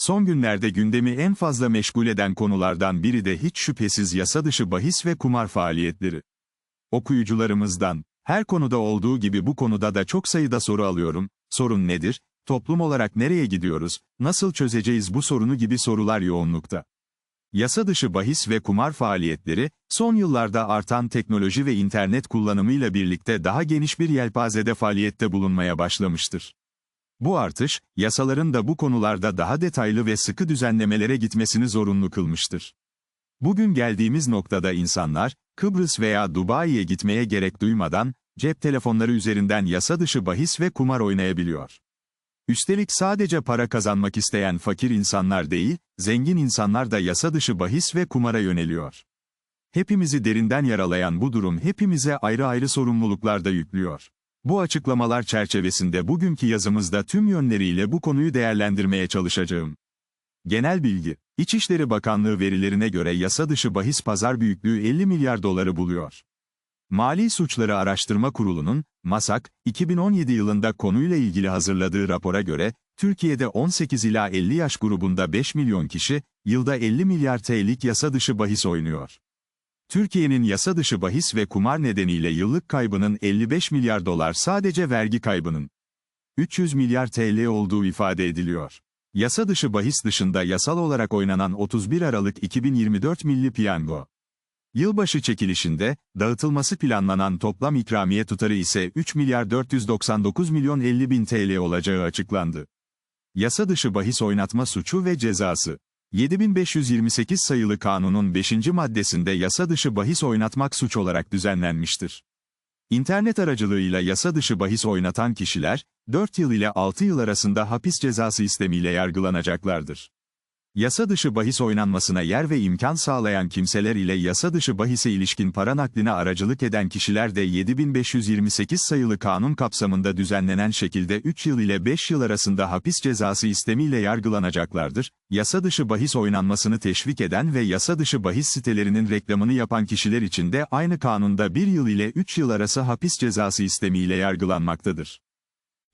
Son günlerde gündemi en fazla meşgul eden konulardan biri de hiç şüphesiz yasa dışı bahis ve kumar faaliyetleri. Okuyucularımızdan, her konuda olduğu gibi bu konuda da çok sayıda soru alıyorum, sorun nedir, toplum olarak nereye gidiyoruz, nasıl çözeceğiz bu sorunu gibi sorular yoğunlukta. Yasa dışı bahis ve kumar faaliyetleri, son yıllarda artan teknoloji ve internet kullanımıyla birlikte daha geniş bir yelpazede faaliyette bulunmaya başlamıştır. Bu artış, yasaların da bu konularda daha detaylı ve sıkı düzenlemelere gitmesini zorunlu kılmıştır. Bugün geldiğimiz noktada insanlar, Kıbrıs veya Dubai'ye gitmeye gerek duymadan, cep telefonları üzerinden yasa dışı bahis ve kumar oynayabiliyor. Üstelik sadece para kazanmak isteyen fakir insanlar değil, zengin insanlar da yasa dışı bahis ve kumara yöneliyor. Hepimizi derinden yaralayan bu durum hepimize ayrı ayrı sorumluluklar da yüklüyor. Bu açıklamalar çerçevesinde bugünkü yazımızda tüm yönleriyle bu konuyu değerlendirmeye çalışacağım. Genel bilgi, İçişleri Bakanlığı verilerine göre yasa dışı bahis pazar büyüklüğü 50 milyar doları buluyor. Mali Suçları Araştırma Kurulu'nun, MASAK, 2017 yılında konuyla ilgili hazırladığı rapora göre, Türkiye'de 18 ila 50 yaş grubunda 5 milyon kişi, yılda 50 milyar TL'lik yasa dışı bahis oynuyor. Türkiye'nin yasa dışı bahis ve kumar nedeniyle yıllık kaybının 55 milyar dolar sadece vergi kaybının 300 milyar TL olduğu ifade ediliyor. Yasa dışı bahis dışında yasal olarak oynanan 31 Aralık 2024 Milli Piyango Yılbaşı çekilişinde, dağıtılması planlanan toplam ikramiye tutarı ise 3 milyar 499 milyon 50 bin TL olacağı açıklandı. Yasa dışı bahis oynatma suçu ve cezası. 7528 sayılı kanunun 5. maddesinde yasa dışı bahis oynatmak suç olarak düzenlenmiştir. İnternet aracılığıyla yasa dışı bahis oynatan kişiler, 4 yıl ile 6 yıl arasında hapis cezası istemiyle yargılanacaklardır. Yasa dışı bahis oynanmasına yer ve imkan sağlayan kimseler ile yasa dışı bahise ilişkin para nakline aracılık eden kişiler de 7528 sayılı kanun kapsamında düzenlenen şekilde 3 yıl ile 5 yıl arasında hapis cezası istemiyle yargılanacaklardır. Yasa dışı bahis oynanmasını teşvik eden ve yasa dışı bahis sitelerinin reklamını yapan kişiler için de aynı kanunda 1 yıl ile 3 yıl arası hapis cezası istemiyle yargılanmaktadır.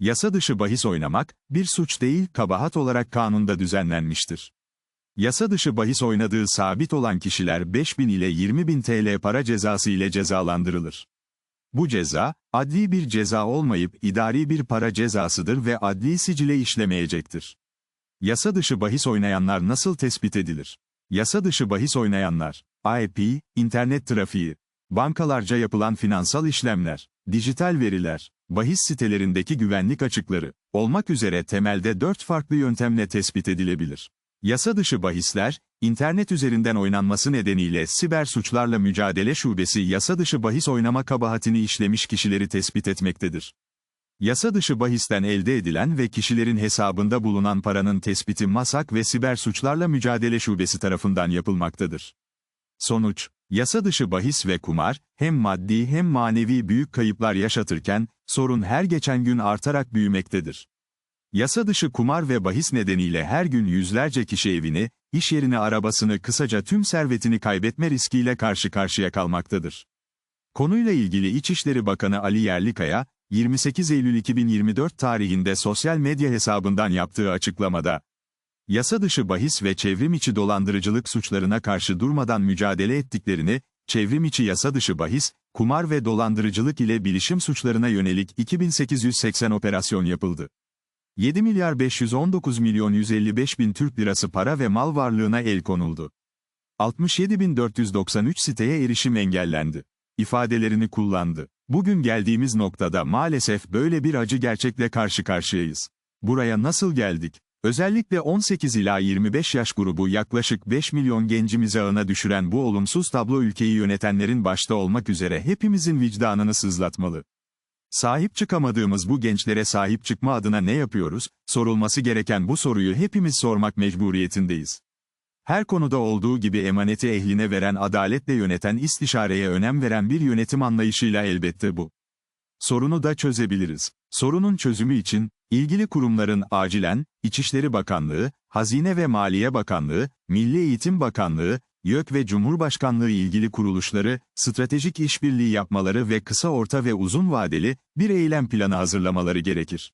Yasa dışı bahis oynamak, bir suç değil, kabahat olarak kanunda düzenlenmiştir. Yasa dışı bahis oynadığı sabit olan kişiler 5000 ile 20.000 TL para cezası ile cezalandırılır. Bu ceza, adli bir ceza olmayıp idari bir para cezasıdır ve adli sicile işlemeyecektir. Yasa dışı bahis oynayanlar nasıl tespit edilir? Yasa dışı bahis oynayanlar, IP, internet trafiği, bankalarca yapılan finansal işlemler, dijital veriler, bahis sitelerindeki güvenlik açıkları, olmak üzere temelde dört farklı yöntemle tespit edilebilir. Yasa dışı bahisler, internet üzerinden oynanması nedeniyle Siber Suçlarla Mücadele Şubesi yasa dışı bahis oynama kabahatini işlemiş kişileri tespit etmektedir. Yasa dışı bahisten elde edilen ve kişilerin hesabında bulunan paranın tespiti MASAK ve Siber Suçlarla Mücadele Şubesi tarafından yapılmaktadır. Sonuç, yasa dışı bahis ve kumar, hem maddi hem manevi büyük kayıplar yaşatırken, sorun her geçen gün artarak büyümektedir. Yasa dışı kumar ve bahis nedeniyle her gün yüzlerce kişi evini, iş yerini arabasını kısaca tüm servetini kaybetme riskiyle karşı karşıya kalmaktadır. Konuyla ilgili İçişleri Bakanı Ali Yerlikaya, 28 Eylül 2024 tarihinde sosyal medya hesabından yaptığı açıklamada, yasa dışı bahis ve çevrim içi dolandırıcılık suçlarına karşı durmadan mücadele ettiklerini, çevrim içi yasa dışı bahis, kumar ve dolandırıcılık ile bilişim suçlarına yönelik 2880 operasyon yapıldı. 7 milyar 519 milyon 155 bin Türk lirası para ve mal varlığına el konuldu. 67.493 siteye erişim engellendi. İfadelerini kullandı. Bugün geldiğimiz noktada maalesef böyle bir acı gerçekle karşı karşıyayız. Buraya nasıl geldik? Özellikle 18 ila 25 yaş grubu yaklaşık 5 milyon gencimizi ağına düşüren bu olumsuz tablo ülkeyi yönetenlerin başta olmak üzere hepimizin vicdanını sızlatmalı. Sahip çıkamadığımız bu gençlere sahip çıkma adına ne yapıyoruz? Sorulması gereken bu soruyu hepimiz sormak mecburiyetindeyiz. Her konuda olduğu gibi emaneti ehline veren adaletle yöneten istişareye önem veren bir yönetim anlayışıyla elbette bu. Sorunu da çözebiliriz. Sorunun çözümü için, ilgili kurumların acilen, İçişleri Bakanlığı, Hazine ve Maliye Bakanlığı, Milli Eğitim Bakanlığı, YÖK ve Cumhurbaşkanlığı ilgili kuruluşları, stratejik işbirliği yapmaları ve kısa orta ve uzun vadeli, bir eylem planı hazırlamaları gerekir.